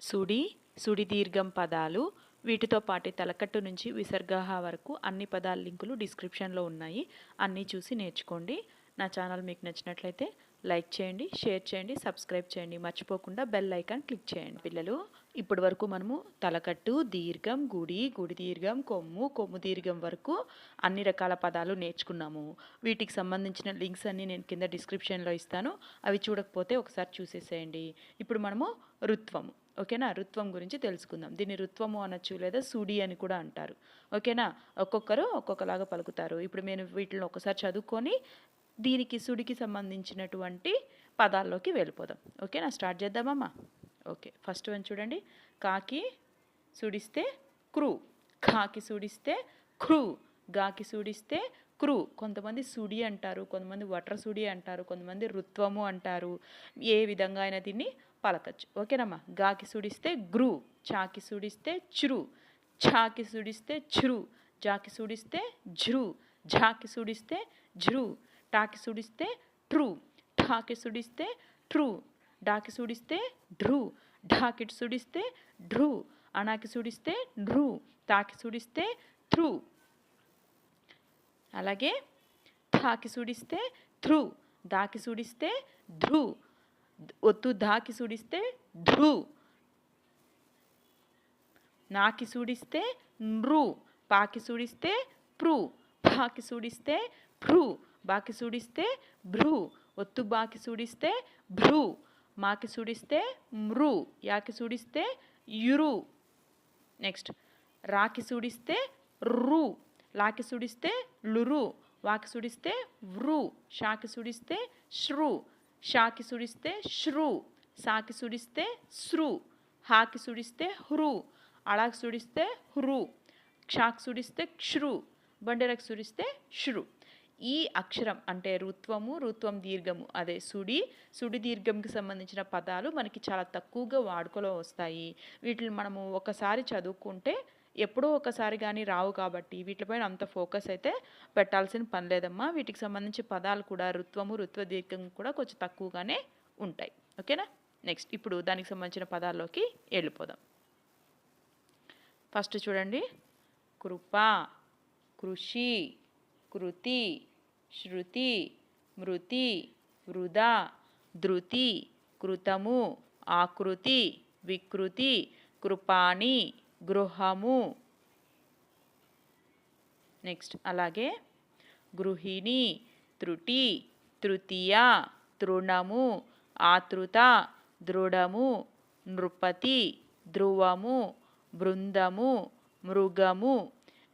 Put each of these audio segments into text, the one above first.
సుడి సుడి దీర్ఘం పదాలు. వీటితో పాటు తలకట్టు నుంచి విసర్గహ వరకు అన్ని పదాల లింకులు డిస్క్రిప్షన్లో ఉన్నాయి. అన్నీ చూసి నేర్చుకోండి. నా ఛానల్ మీకు నచ్చినట్లయితే లైక్ చేయండి షేర్ చేయండి సబ్స్క్రైబ్ చేయండి. మర్చిపోకుండా బెల్ ఐకాన్ క్లిక్ చేయండి. పిల్లలు ఇప్పటి వరకు మనము తలకట్టు దీర్ఘం గుడి గుడి దీర్ఘం కొమ్ము కొమ్ము దీర్ఘం వరకు అన్ని రకాల పదాలు నేర్చుకున్నాము. వీటికి సంబంధించిన లింక్స్ అన్నీ నేను కింద డిస్క్రిప్షన్లో ఇస్తాను. అవి చూడకపోతే ఒకసారి చూసేసేయండి. ఇప్పుడు మనము రుత్వము ఓకేనా? రుత్వం గురించి తెలుసుకుందాం. దీన్ని రుత్వము అనొచ్చు లేదా సుడి అని కూడా అంటారు. ఓకేనా? ఒక్కొక్కరు ఒక్కొక్కలాగా పలుకుతారు. ఇప్పుడు నేను వీటిని ఒకసారి చదువుకొని దీనికి సుడికి సంబంధించినటువంటి పదాల్లోకి వెళ్ళిపోదాం. ఓకేనా స్టార్ట్ చేద్దామమ్మా. ఓకే ఫస్ట్ వన్ చూడండి. కాకి సుడిస్తే క్రూ. కాకి సుడిస్తే క్రూ. గాకి సుడిస్తే క్రూ. కొంతమంది సుడి అంటారు కొంతమంది వట్ర సుడి అంటారు కొంతమంది రుత్వము అంటారు. ఏ విధంగా అయినా దీన్ని పలకచ్చు. ఓకేనమ్మా? గాకి సుడిస్తే గ్రూ. చాకి సుడిస్తే చురు. ఛాకి సుడిస్తే చురు. జాకి సుడిస్తే ఝ్రు ఝాకి సుడిస్తే ఝ్రు టాకి సుడిస్తే ట్రూ. ఠాకి సుడిస్తే ట్రూ. డాకి సుడిస్తే ఢ్రు. ఢాకి సుడిస్తే ఢ్రు. అణాకి సుడిస్తే ఢ్రు. తాకి సుడిస్తే థ్రూ. అలాగే థాకి సుడిస్తే థ్రూ. దాకి సుడిస్తే ధ్రూ ఒత్తు ధాకి సుడిస్తే ధ్రూ నాకి సుడిస్తే నృ పాకి సుడిస్తే ప్రూ. పాకి సుడిస్తే ప్రూ. బాకి సూడిస్తే భ్రూ ఒత్తు బాకి సూడిస్తే భ్రూ మాకి సూడిస్తే మృ యాకి సూడిస్తే యురు. నెక్స్ట్ రాకి సూడిస్తే రు లాకి సుడిస్తే లురు వాకి సుడిస్తే వృ షాకి సుడిస్తే శ్రు షాకి సుడిస్తే శ్రు సాకి సుడిస్తే శ్రు హాకి సుడిస్తే హృ అళాకి సుడిస్తే హృ క్షాకి సుడిస్తే క్షృ బండెరకు సుడిస్తే శ్రు. ఈ అక్షరం అంటే రుత్వము రుత్వం దీర్ఘము. అదే సుడి సుడి దీర్ఘంకి సంబంధించిన పదాలు మనకి చాలా తక్కువగా వాడుకలో వస్తాయి. వీటిని మనము ఒకసారి చదువుకుంటే ఎప్పుడో ఒకసారి కానీ రావు కాబట్టి వీటిపైన అంత ఫోకస్ అయితే పెట్టాల్సిన పని లేదమ్మా. వీటికి సంబంధించి పదాలు కూడా రుత్వము రుత్వ దీర్ఘం కూడా కొంచెం తక్కువగానే ఉంటాయి. ఓకేనా? నెక్స్ట్ ఇప్పుడు దానికి సంబంధించిన పదాల్లోకి వెళ్ళిపోదాం. ఫస్ట్ చూడండి. కృప కృషి కృతి శృతి మృతి వృధా ధృతి కృతము ఆకృతి వికృతి కృపాణి గృహము. నెక్స్ట్ అలాగే గృహిణి త్రుటి తృతీయ తృణము ఆతృత దృఢము నృపతి ధ్రువము బృందము మృగము.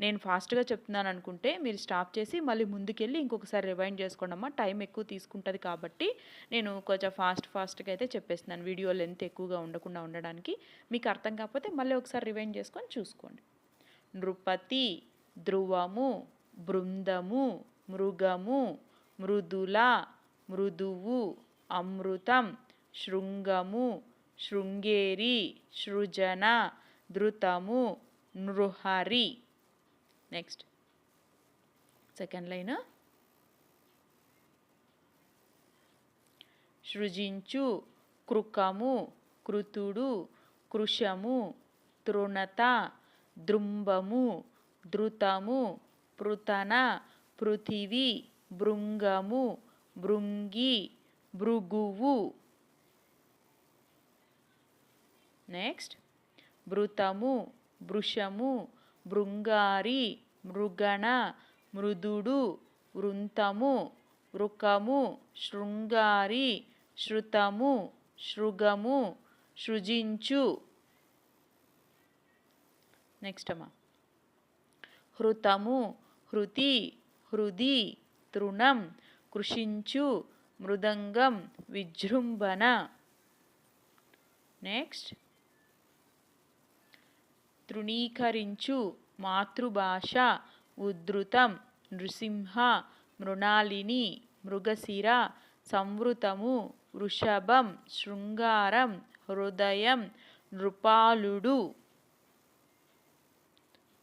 నేను ఫాస్ట్గా చెప్తున్నాను అనుకుంటే మీరు స్టాప్ చేసి మళ్ళీ ముందుకెళ్ళి ఇంకొకసారి రివైండ్ చేసుకోండి అమ్మా. టైం ఎక్కువ తీసుకుంటుంది కాబట్టి నేను కొంచెం ఫాస్ట్ ఫాస్ట్గా అయితే చెప్పేస్తున్నాను. వీడియో లెంత్ ఎక్కువగా ఉండకుండా ఉండడానికి. మీకు అర్థం కాకపోతే మళ్ళీ ఒకసారి రివైండ్ చేసుకొని చూసుకోండి. నృపతి ధ్రువము బృందము మృగము మృదుల మృదువు అమృతం శృంగము శృంగేరి సృజన ధృతము నృహరి. నెక్స్ట్ సెకండ్ లైన్ సృజించు కృకము కృతుడు కృషము తృణత దృంబము ధృతము పృతన పృథివి భృంగము భృంగి భృగువు. నెక్స్ట్ భృతము భృషము భృంగారి మృగణ మృదుడు వృంతము వృకము శృంగారి శృతము శృగము సృజించు. నెక్స్ట్ అమ్మా. హృతము హృతి హృది తృణం కృషించు మృదంగం విజృంభణ. నెక్స్ట్ తృణీకరించు మాతృభాష ఉద్ధృతం. నృసింహ మృణాలిని మృగశిర సంవృతము వృషభం శృంగారం హృదయం నృపాలుడు.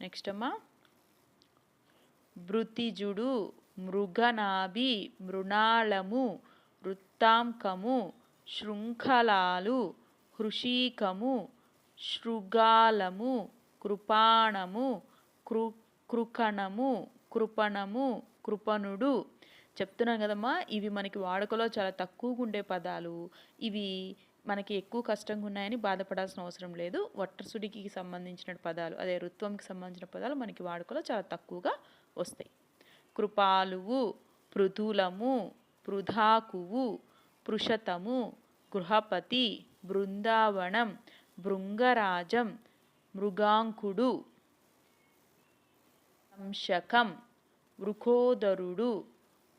నెక్స్ట్ అమ్మా. భృతిజుడు మృగనాభి మృణాళము వృత్తాంకము శృంఖలాలు హృషీకము శృగాలము కృపాణము కృ కృకణము కృపణము కృపణుడు. చెప్తున్నాను కదమ్మా ఇవి మనకి వాడుకలో చాలా తక్కువగా ఉండే పదాలు. ఇవి మనకి ఎక్కువ కష్టంగా ఉన్నాయని బాధపడాల్సిన అవసరం లేదు. వట్టసుడికి సంబంధించిన పదాలు అదే ఋత్వంకి సంబంధించిన పదాలు మనకి వాడుకలో చాలా తక్కువగా వస్తాయి. కృపాలువు పృథులము పృధాకువు పృషతము గృహపతి బృందావనం భృంగరాజం మృగాంకుడు అంశకం వృకోదరుడు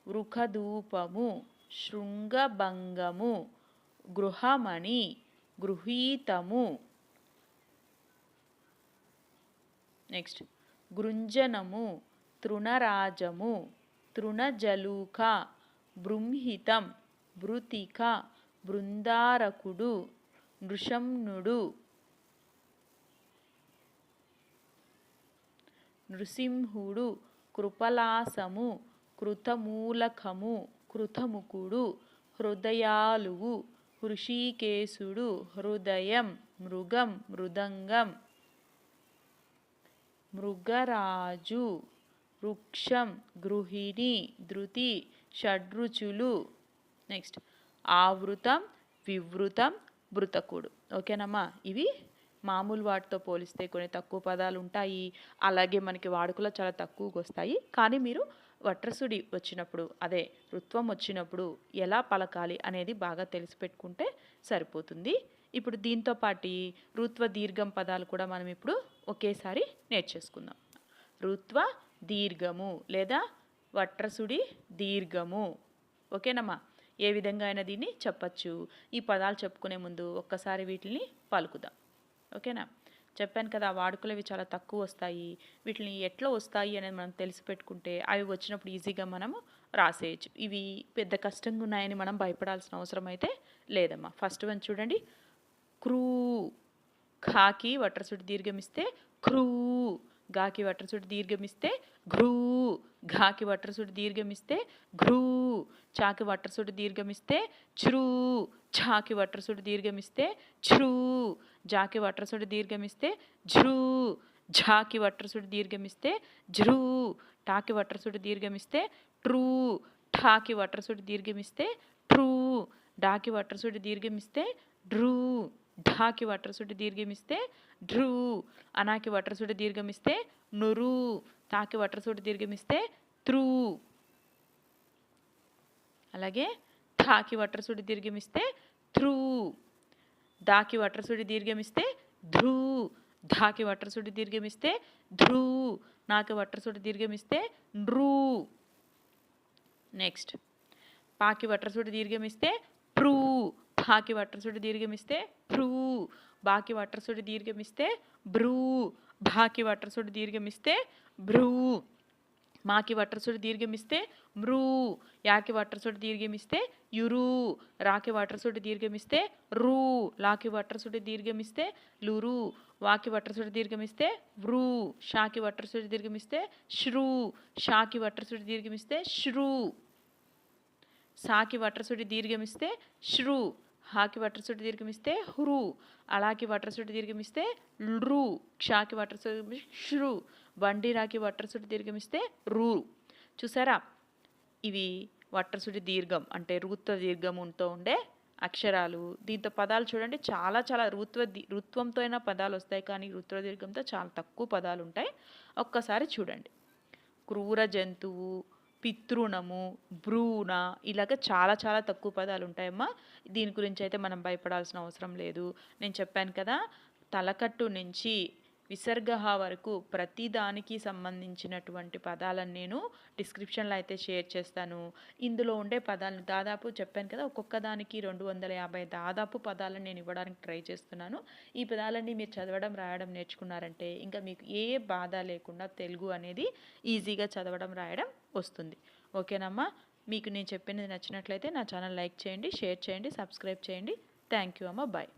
వృఖధూపము శృంగభంగము గృహమణి గృహీతము. నెక్స్ట్ గృంజనము తృణరాజము తృణజలూక బృంహితం భృతిక బృందారకుడు నృషంనుడు నృసింహుడు కృపలాసము కృతమూలకము కృతముకుడు హృదయాలువు హృషీకేశుడు హృదయం మృగం మృదంగం మృగరాజు వృక్షం గృహిణి ధృతి షడ్రుచులు నెక్స్ట్ ఆవృతం వివృతం మృతకుడు. ఓకేనమ్మా? ఇవి మామూలు వాటితో పోలిస్తే కొన్ని తక్కువ పదాలు ఉంటాయి. అలాగే మనకి వాడుకలో చాలా తక్కువగా వస్తాయి. కానీ మీరు వట్రసుడి వచ్చినప్పుడు అదే ఋత్వం వచ్చినప్పుడు ఎలా పలకాలి అనేది బాగా తెలిసి పెట్టుకుంటే సరిపోతుంది. ఇప్పుడు దీంతో పాటి ఋత్వ దీర్ఘం పదాలు కూడా మనం ఇప్పుడు ఒకేసారి నేర్చేసుకుందాం. ఋత్వ దీర్ఘము లేదా వట్రసుడి దీర్ఘము. ఓకేనమ్మా? ఏ విధంగా అయినా దీన్ని చెప్పచ్చు. ఈ పదాలు చెప్పుకునే ముందు ఒక్కసారి వీటిని పలుకుదాం. ఓకేనా? చెప్పాను కదా వాడుకలు చాలా తక్కువ వస్తాయి వీటిని ఎట్లా వస్తాయి అనేది మనం తెలిసి పెట్టుకుంటే అవి వచ్చినప్పుడు ఈజీగా మనము రాసేయచ్చు. ఇవి పెద్ద కష్టంగా ఉన్నాయని మనం భయపడాల్సిన అవసరం అయితే లేదమ్మా. ఫస్ట్ వన్ చూడండి. క్రూ ఖాకి వట్రసుడి దీర్ఘమిస్తే క్రూ గాకి వట్రసుడి దీర్ఘమిస్తే ఘ్రూ ఘాకి వట్రసుడి దీర్ఘమిస్తే ఘ్రూ చాకి వట్రసుడి దీర్ఘమిస్తే చ్రూ ఝాకి వట్రసుడు దీర్ఘమిస్తే ఛ్రూ జాకి వట్రసుడు దీర్ఘమిస్తే ఝ్రూ ఝాకి వట్రసుడు దీర్ఘమిస్తే ఝ్రూ టాకి వట్రసుడు దీర్ఘమిస్తే ట్రూ ఠాకి వట్రసుడు దీర్ఘమిస్తే ట్రూ డాకి వట్రసుడు దీర్ఘమిస్తే డ్రూ ఢాకి వట్రసుడు దీర్ఘమిస్తే డ్రూ అనాకి వట్రసుడు దీర్ఘమిస్తే నురు తాకి వట్రసుడు దీర్ఘమిస్తే త్రూ అలాగే థాకి వట్రసుడు దీర్ఘమిస్తే ధ్రూ. దాకి వట్రసుడి దీర్ఘమిస్తే ధ్రూ. ధాకి వట్రసుడి దీర్ఘమిస్తే ధ్రూ. నాకి వట్రసుడి దీర్ఘమిస్తే నృ. నెక్స్ట్. పాకి వట్రసుడి దీర్ఘమిస్తే ప్రూ పాకి వట్రసుడి దీర్ఘమిస్తే ప్రూ బాకి వట్రసుడి దీర్ఘమిస్తే బ్రూ భాకి వట్రసుడి దీర్ఘమిస్తే బ్రూ మాకి వట్రసుడు దీర్ఘమిస్తే మృ యాకి వట్రసుడు దీర్ఘమిస్తే యురు రాకి వట్రసుడు దీర్ఘమిస్తే రు లాకి వట్రసుడు దీర్ఘమిస్తే లురు వాకి వట్రసుడు దీర్ఘమిస్తే వృ షాకి వట్రసుడు దీర్ఘమిస్తే శ్రు షాకి వట్రసుడు దీర్ఘమిస్తే శ్రు సాకి వట్రసుడి దీర్ఘమిస్తే శ్రు హాకి వట్రసుడి దీర్ఘమిస్తే హృ అలాకి వట్రసుడి దీర్ఘమిస్తే లృ క్షాకి వట్రసుడి శ్రు బండిరాకి వట్రసుడి దీర్ఘమిస్తే రు. చూసారా? ఇవి వట్రసుడి దీర్ఘం అంటే రుత్వ దీర్ఘముతో ఉండే అక్షరాలు. దీంతో పదాలు చూడండి చాలా చాలా రుత్వ రుత్వంతో అయినా పదాలు వస్తాయి కానీ రుత్వ దీర్ఘంతో చాలా తక్కువ పదాలు ఉంటాయి. ఒక్కసారి చూడండి. క్రూర జంతువు పితృణము భ్రూణ ఇలాగ చాలా చాలా తక్కువ పదాలు ఉంటాయమ్మా. దీని గురించి అయితే మనం భయపడాల్సిన అవసరం లేదు. నేను చెప్పాను కదా తలకట్టు నుంచి విసర్గహ వరకు ప్రతి దానికి సంబంధించినటువంటి పదాలను నేను డిస్క్రిప్షన్లో అయితే షేర్ చేస్తాను. ఇందులో ఉండే పదాలను దాదాపు చెప్పాను కదా ఒక్కొక్క దానికి రెండు వందల యాభై దాదాపు పదాలను నేను ఇవ్వడానికి ట్రై చేస్తున్నాను. ఈ పదాలన్నీ మీరు చదవడం రాయడం నేర్చుకున్నారంటే ఇంకా మీకు ఏ బాధ లేకుండా తెలుగు అనేది ఈజీగా చదవడం రాయడం వస్తుంది. ఓకేనమ్మా? మీకు నేను చెప్పినది నచ్చినట్లయితే నా ఛానల్ లైక్ చేయండి షేర్ చేయండి సబ్స్క్రైబ్ చేయండి. థ్యాంక్ యూ అమ్మ. బాయ్.